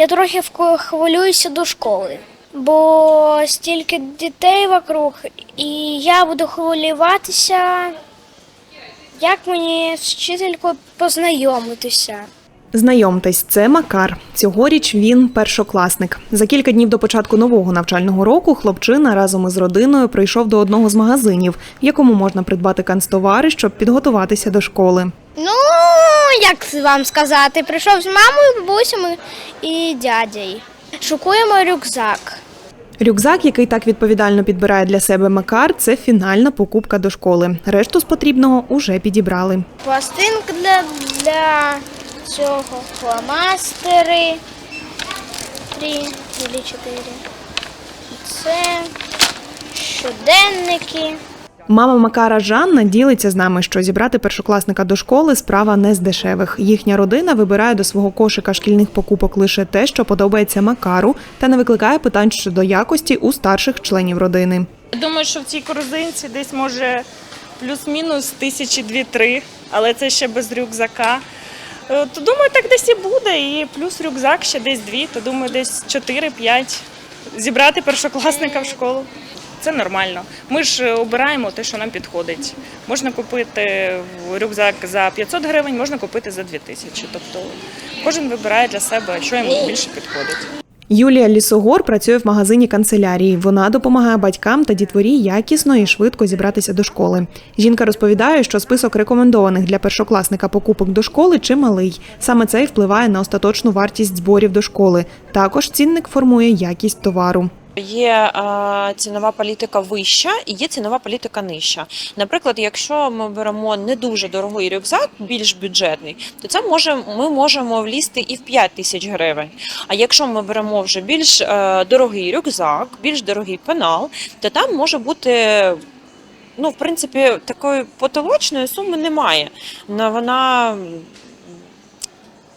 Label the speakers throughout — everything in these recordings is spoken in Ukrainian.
Speaker 1: я трохи хвилююся до школи, бо стільки дітей вокруг, і я буду хвилюватися, як мені з вчителькою познайомитися.
Speaker 2: Знайомтесь, це Макар. Цьогоріч він першокласник. За кілька днів до початку нового навчального року хлопчина разом із родиною прийшов до одного з магазинів, в якому можна придбати канцтовари, щоб підготуватися до школи.
Speaker 1: Ну, як вам сказати, прийшов з мамою, бабусями і дядею. Шукуємо рюкзак.
Speaker 2: Рюкзак, який так відповідально підбирає для себе Макар, це фінальна покупка до школи. Решту з потрібного уже підібрали.
Speaker 1: Пластинка для, для цього, фломастери. Три чотири. Це щоденники.
Speaker 2: Мама Макара Жанна ділиться з нами, що зібрати першокласника до школи справа не з дешевих. Їхня родина вибирає до свого кошика шкільних покупок лише те, що подобається Макару, та не викликає питань щодо якості у старших членів родини.
Speaker 3: Думаю, що в цій корзинці десь може плюс-мінус тисячі дві-три, але це ще без рюкзака. Е, То думаю, так десь і буде. І плюс рюкзак ще десь дві, то думаю, десь 4-5. Зібрати першокласника в школу. Це нормально. Ми ж е, обираємо те, що нам підходить. Можна купити рюкзак за 500 гривень, можна купити за 2000. Тобто кожен вибирає для себе, що йому більше підходить.
Speaker 2: Юлія Лісогор працює в магазині канцелярії. Вона допомагає батькам та дітворі якісно і швидко зібратися до школи. Жінка розповідає, що список рекомендованих для першокласника покупок до школи чималий. Саме це й впливає на остаточну вартість зборів до школи. Також цінник формує якість товару.
Speaker 4: Є е, цінова політика вища і є цінова політика нижча. Наприклад, якщо ми беремо не дуже дорогий рюкзак, більш бюджетний, то це може ми можемо влізти і в 5 тисяч гривень. А якщо ми беремо вже більш е, дорогий рюкзак, більш дорогий пенал, то там може бути. Ну, в принципі, такої потолочної суми немає. Вона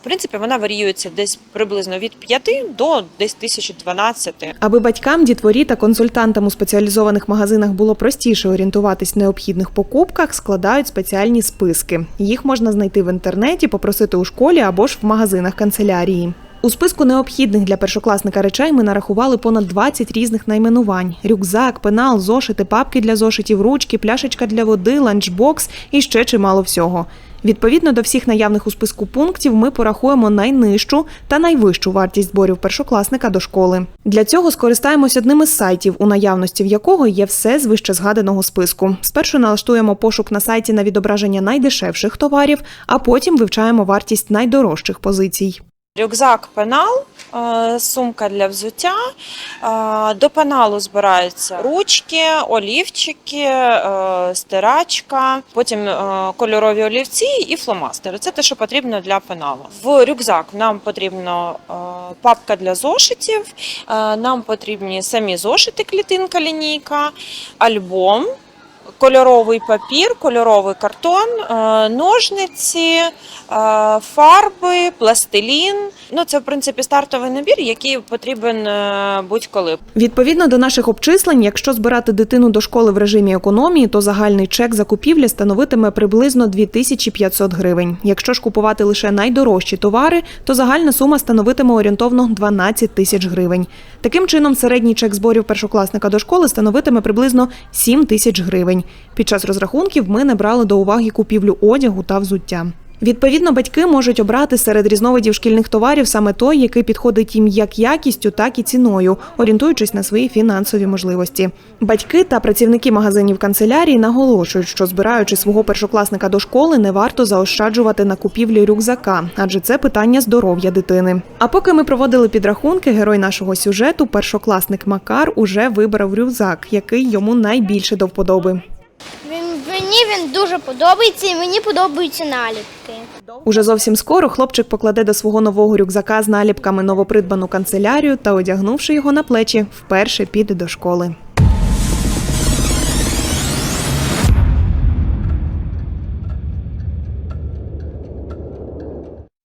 Speaker 4: в принципі вона варіюється десь приблизно від 5 до десь 1012.
Speaker 2: Аби батькам, дітворі та консультантам у спеціалізованих магазинах було простіше орієнтуватись в необхідних покупках, складають спеціальні списки. Їх можна знайти в інтернеті, попросити у школі або ж в магазинах канцелярії. У списку необхідних для першокласника речей ми нарахували понад 20 різних найменувань: рюкзак, пенал, зошити, папки для зошитів, ручки, пляшечка для води, ланчбокс і ще чимало всього. Відповідно до всіх наявних у списку пунктів, ми порахуємо найнижчу та найвищу вартість зборів першокласника до школи. Для цього скористаємось одним із сайтів, у наявності в якого є все з вище згаданого списку. Спершу налаштуємо пошук на сайті на відображення найдешевших товарів, а потім вивчаємо вартість найдорожчих позицій.
Speaker 4: Рюкзак, пенал, е, сумка для взуття. е, До пеналу збираються ручки, олівчики, е, стирачка, потім кольорові олівці і фломастери. Це те, що потрібно для пеналу. В рюкзак нам потрібно е, папка для зошитів, нам потрібні самі зошити, клітинка, лінійка, альбом. Кольоровий папір, кольоровий картон, е, ножниці, е, фарби, пластилін. Ну це в принципі стартовий набір, який потрібен е, будь-коли.
Speaker 2: Відповідно до наших обчислень, якщо збирати дитину до школи в режимі економії, то загальний чек закупівлі становитиме приблизно 2500 гривень. Якщо ж купувати лише найдорожчі товари, то загальна сума становитиме орієнтовно 12 тисяч гривень. Таким чином, середній чек зборів першокласника до школи становитиме приблизно 7 тисяч гривень. Під час розрахунків ми не брали до уваги купівлю одягу та взуття. Відповідно, батьки можуть обрати серед різновидів шкільних товарів саме той, який підходить їм як якістю, так і ціною, орієнтуючись на свої фінансові можливості. Батьки та працівники магазинів канцелярії наголошують, що збираючи свого першокласника до школи, не варто заощаджувати на купівлі рюкзака, адже це питання здоров'я дитини. А поки ми проводили підрахунки, герой нашого сюжету, першокласник Макар, уже вибрав рюкзак, який йому найбільше до вподоби.
Speaker 1: Мені він дуже подобається і мені подобаються наліпки.
Speaker 2: Уже зовсім скоро хлопчик покладе до свого нового рюкзака з наліпками новопридбану канцелярію та, одягнувши його на плечі, вперше піде до школи.